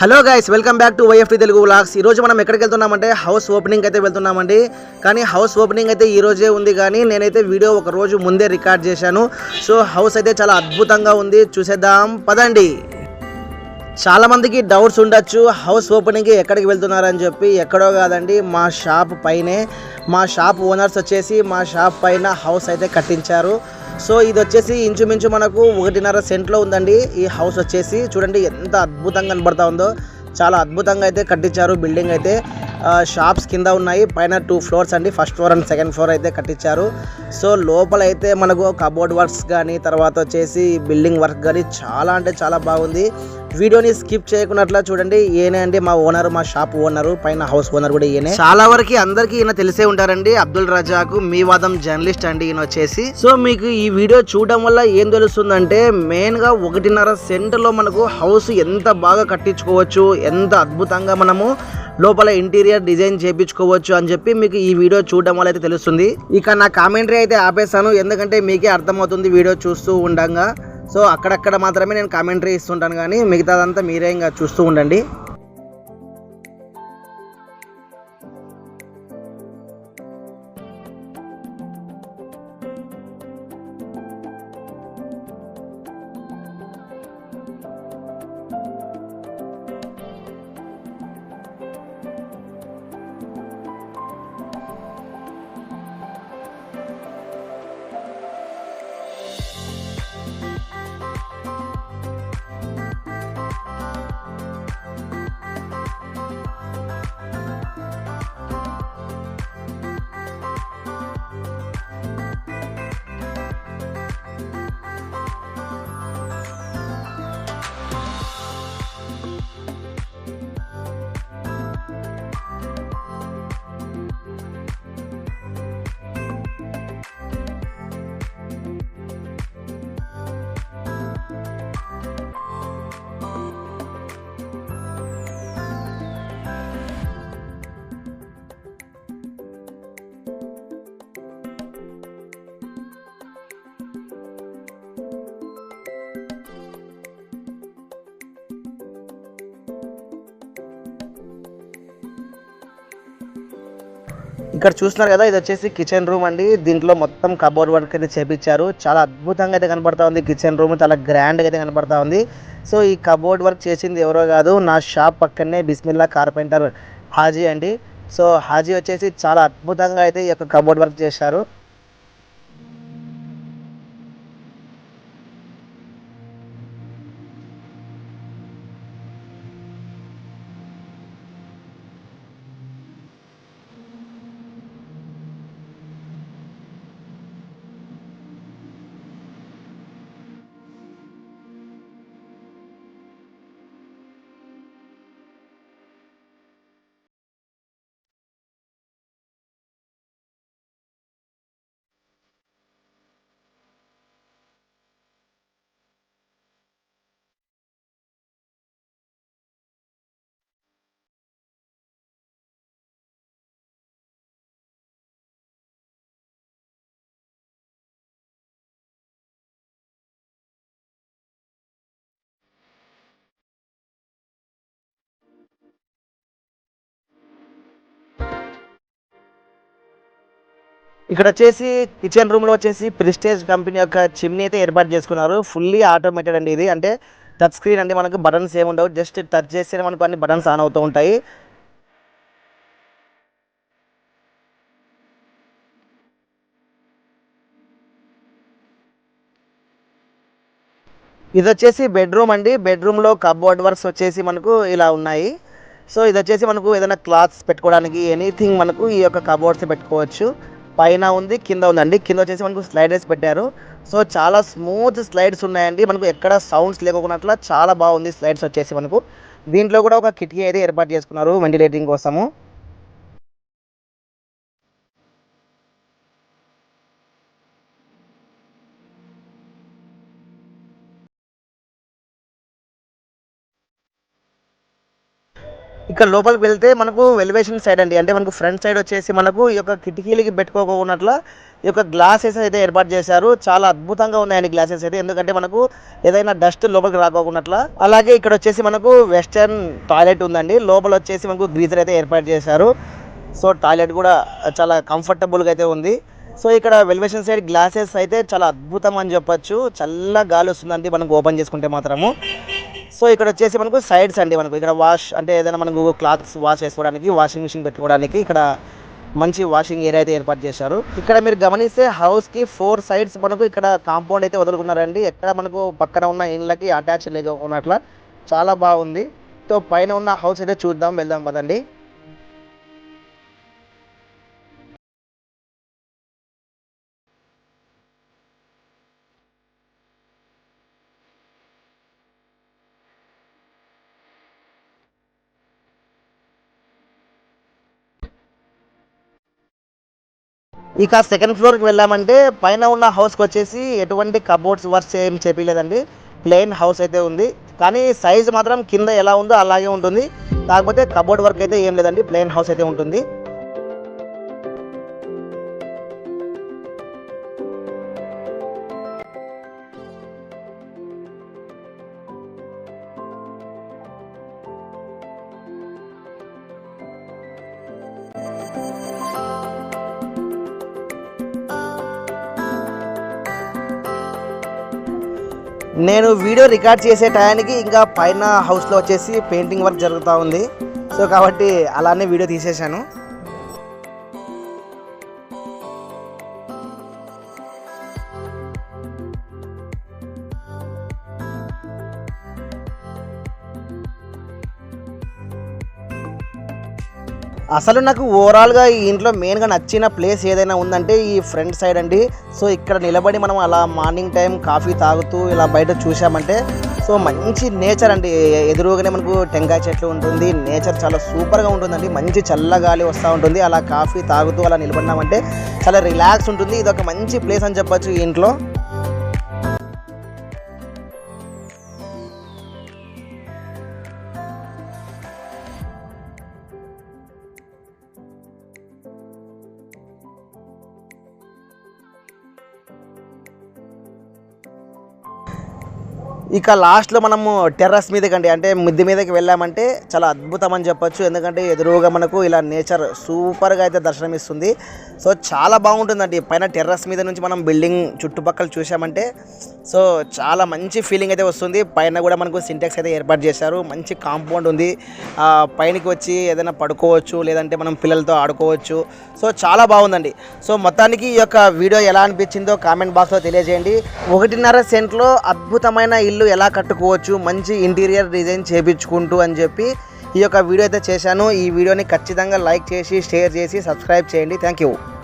Hello guys welcome back to YF Telugu vlogs ఈరోజు రోజు మనం ఎక్కడికి వెళ్తున్నామంటే హౌస్ ఓపెనింగ్ అయితే వెళ్తున్నామండి. కానీ హౌస్ ఓపెనింగ్ అయితే ఈ రోజే ఉంది కానీ నేనైతే వీడియో ఒక రోజు ముందే రికార్డ్ చేశాను. సో హౌస్ అయితే చాలా అద్భుతంగా ఉంది. చూసేద్దాం పదండి. చాలా మందికి డౌట్స్ ఉండొచ్చు హౌస్ ఓపెనింగ్కి ఎక్కడికి వెళ్తున్నారని చెప్పి. ఎక్కడో కాదండి మా షాప్ పైనే. మా షాప్ ఓనర్స్ వచ్చేసి మా షాప్ పైన హౌస్ అయితే కట్టించారు. సో ఇది వచ్చేసి ఇంచుమించు మనకు ఒకటిన్నర సెంట్లో ఉందండి. ఈ హౌస్ వచ్చేసి చూడండి ఎంత అద్భుతంగా కనబడతా ఉందో. చాలా అద్భుతంగా అయితే కట్టించారు బిల్డింగ్ అయితే. షాప్స్ కింద ఉన్నాయి. పైన టూ ఫ్లోర్స్ అండి. First floor and second floor అయితే కట్టించారు. సో లోపల అయితే మనకు కబోర్డ్ వర్క్స్ కానీ తర్వాత వచ్చేసి బిల్డింగ్ వర్క్ కానీ చాలా అంటే చాలా బాగుంది. వీడియోని స్కిప్ చేయకున్నట్లా చూడండి. ఈయనే అండి మా ఓనర్ మా షాప్ ఓనర్ పైన హౌస్ ఓనర్ కూడా ఈయనే. చాలా వరకు అందరికీ ఈయన తెలిసే ఉంటారండి. అబ్దుల్ రజాకు మీ వాదం జర్నలిస్ట్ అండి ఈయన వచ్చేసి. సో మీకు ఈ వీడియో చూడడం వల్ల ఏం తెలుస్తుందంటే మెయిన్గా ఒకటిన్నర సెంటర్లో మనకు హౌస్ ఎంత బాగా కట్టించుకోవచ్చు ఎంత అద్భుతంగా మనము లోపల ఇంటీరియర్ డిజైన్ చేయించుకోవచ్చు అని చెప్పి మీకు ఈ వీడియో చూడడం వల్ల అయితే తెలుస్తుంది. ఇక నా కామెంటరీ అయితే ఆపేసాను ఎందుకంటే మీకే అర్థమవుతుంది వీడియో చూస్తూ ఉండంగా. సో అక్కడక్కడ మాత్రమే నేను కామెంటరీ ఇస్తుంటాను కానీ మిగతాదంతా మీరే ఇంకా చూస్తూ ఉండండి. ఇక్కడ చూస్తున్నారు కదా ఇది వచ్చేసి కిచెన్ రూమ్ అండి. దీంట్లో మొత్తం కబోర్డ్ వర్క్ అయితే చేపించారు. చాలా అద్భుతంగా అయితే కనపడతా ఉంది. కిచెన్ రూమ్ చాలా గ్రాండ్గా అయితే కనపడతా ఉంది. సో ఈ కబోర్డ్ వర్క్ చేసింది ఎవరో కాదు నా షాప్ పక్కనే బిస్మిల్లా కార్పెంటర్ హాజీ అండి. సో హాజీ వచ్చేసి చాలా అద్భుతంగా అయితే ఈ యొక్క కబోర్డ్ వర్క్ చేశారు. ఇక్కడ వచ్చేసి కిచెన్ రూమ్లో వచ్చేసి ప్రిస్టేజ్ కంపెనీ యొక్క చిమ్నీ అయితే ఏర్పాటు చేసుకున్నారు. ఫుల్లీ ఆటోమేటెడ్ అండి ఇది. అంటే టచ్ స్క్రీన్ అండి మనకు బటన్స్ ఏమి ఉండవు. జస్ట్ టచ్ చేస్తే మనకు అన్ని బటన్స్ ఆన్ అవుతూ ఉంటాయి. ఇది వచ్చేసి బెడ్రూమ్ అండి. బెడ్రూమ్లో కబోర్డ్ వర్క్స్ వచ్చేసి మనకు ఇలా ఉన్నాయి. సో ఇది వచ్చేసి మనకు ఏదైనా క్లాత్స్ పెట్టుకోవడానికి ఎనీథింగ్ మనకు ఈ యొక్క కబోర్డ్స్ పెట్టుకోవచ్చు. పైన ఉంది కింద ఉందండి. కింద వచ్చేసి మనకు స్లైడర్స్ పెట్టారు. సో చాలా స్మూత్ స్లైడ్స్ ఉన్నాయండి. మనకు ఎక్కడ సౌండ్స్ లేకోకున్నట్ల చాలా బాగుంది స్లైడ్స్ వచ్చేసి మనకు. దీంట్లో కూడా ఒక కిటికీ అయితే ఏర్పాటు చేసుకున్నారు వెంటిలేటింగ్ కోసము. ఇక్కడ లోపలికి వెళ్తే మనకు ఎలివేషన్ సైడ్ అండి. అంటే మనకు ఫ్రంట్ సైడ్ వచ్చేసి మనకు ఈ యొక్క కిటికీలకి పెట్టుకోకున్నట్ల ఈ యొక్క గ్లాసెస్ అయితే ఏర్పాటు చేశారు. చాలా అద్భుతంగా ఉన్నాయండి గ్లాసెస్ అయితే. ఎందుకంటే మనకు ఏదైనా డస్ట్ లోపలికి రాకోకున్నట్ల. అలాగే ఇక్కడ వచ్చేసి మనకు వెస్టర్న్ టాయిలెట్ ఉందండి. లోపల వచ్చేసి మనకు గ్రీజర్ అయితే ఏర్పాటు చేశారు. సో టాయిలెట్ కూడా చాలా కంఫర్టబుల్గా అయితే ఉంది. సో ఇక్కడ వెలివేషన్ సైడ్ గ్లాసెస్ అయితే చాలా అద్భుతం అని చెప్పొచ్చు. చల్ల గాలి వస్తుందండి మనకు ఓపెన్ చేసుకుంటే మాత్రము. సో ఇక్కడ వచ్చేసి మనకు సైడ్స్ అండి మనకు. ఇక్కడ వాష్ అంటే ఏదైనా మనకు క్లాత్స్ వాష్ చేసుకోవడానికి వాషింగ్ మిషన్ పెట్టుకోవడానికి ఇక్కడ మంచి వాషింగ్ ఏరియా అయితే ఏర్పాటు చేశారు. ఇక్కడ మీరు గమనిస్తే హౌస్కి ఫోర్ సైడ్స్ మనకు ఇక్కడ కాంపౌండ్ అయితే వదులుకున్నారండి. ఎక్కడ మనకు పక్కన ఉన్న ఇళ్ళకి అటాచ్ లేకున్నట్ల చాలా బాగుంది. సో పైన ఉన్న హౌస్ అయితే చూద్దాం వెళ్దాం పదండి. ఇక సెకండ్ ఫ్లోర్కి వెళ్ళామంటే పైన ఉన్న హౌస్కి వచ్చేసి ఎటువంటి కబోర్డ్స్ వర్క్స్ ఏం చెప్పలేదండి ప్లెయిన్ హౌస్ అయితే ఉంది. కానీ సైజ్ మాత్రం కింద ఎలా ఉందో అలాగే ఉంటుంది. కాకపోతే కబోర్డ్ వర్క్ అయితే ఏం లేదండి. ప్లెయిన్ హౌస్ అయితే ఉంటుంది. నేను వీడియో రికార్డ్ చేసే టయానికి ఇంకా పైన హౌస్లో వచ్చేసి పెయింటింగ్ వర్క్ జరుగుతూ ఉంది. సో కాబట్టి అలానే వీడియో తీసేశాను. అసలు నాకు ఓవరాల్గా ఈ ఇంట్లో మెయిన్గా నచ్చిన ప్లేస్ ఏదైనా ఉందంటే ఈ ఫ్రంట్ సైడ్ అండి. సో ఇక్కడ నిలబడి మనం అలా మార్నింగ్ టైం కాఫీ తాగుతూ ఇలా బయట చూసామంటే సో మంచి నేచర్ అండి. ఎదురుగానే మనకు టెంకాయ చెట్లు ఉంటుంది నేచర్ చాలా సూపర్గా ఉంటుందండి. మంచి చల్లగాలి వస్తూ ఉంటుంది. అలా కాఫీ తాగుతూ అలా నిలబడినామంటే చాలా రిలాక్స్ ఉంటుంది. ఇది ఒక మంచి ప్లేస్ అని చెప్పచ్చు ఈ ఇంట్లో. ఇక లాస్ట్లో మనము టెర్రస్ మీదకండి అంటే మిద్ది మీదకి వెళ్ళామంటే చాలా అద్భుతం అని చెప్పొచ్చు. ఎందుకంటే ఎదురుగా మనకు ఇలా నేచర్ సూపర్గా అయితే దర్శనమిస్తుంది. సో చాలా బాగుంటుందండి. పైన టెర్రస్ మీద నుంచి మనం బిల్డింగ్ చుట్టుపక్కల చూసామంటే సో చాలా మంచి ఫీలింగ్ అయితే వస్తుంది. పైన కూడా మనకు సింటెక్స్ అయితే ఏర్పాటు చేశారు. మంచి కాంపౌండ్ ఉంది. పైనకి వచ్చి ఏదైనా పడుకోవచ్చు లేదంటే మనం పిల్లలతో ఆడుకోవచ్చు. సో చాలా బాగుందండి. సో మొత్తానికి ఈ యొక్క వీడియో ఎలా అనిపించిందో కామెంట్ బాక్స్లో తెలియజేయండి. ఒకటిన్నర సెంట్లో అద్భుతమైన ఇల్లు ఎలా కట్టుకోవచ్చు మంచి ఇంటీరియర్ డిజైన్ చేపించుకుంటూ అని చెప్పి ఈ యొక్క వీడియో అయితే చేశాను. ఈ వీడియోని ఖచ్చితంగా లైక్ చేసి షేర్ చేసి సబ్స్క్రైబ్ చేయండి. Thank you.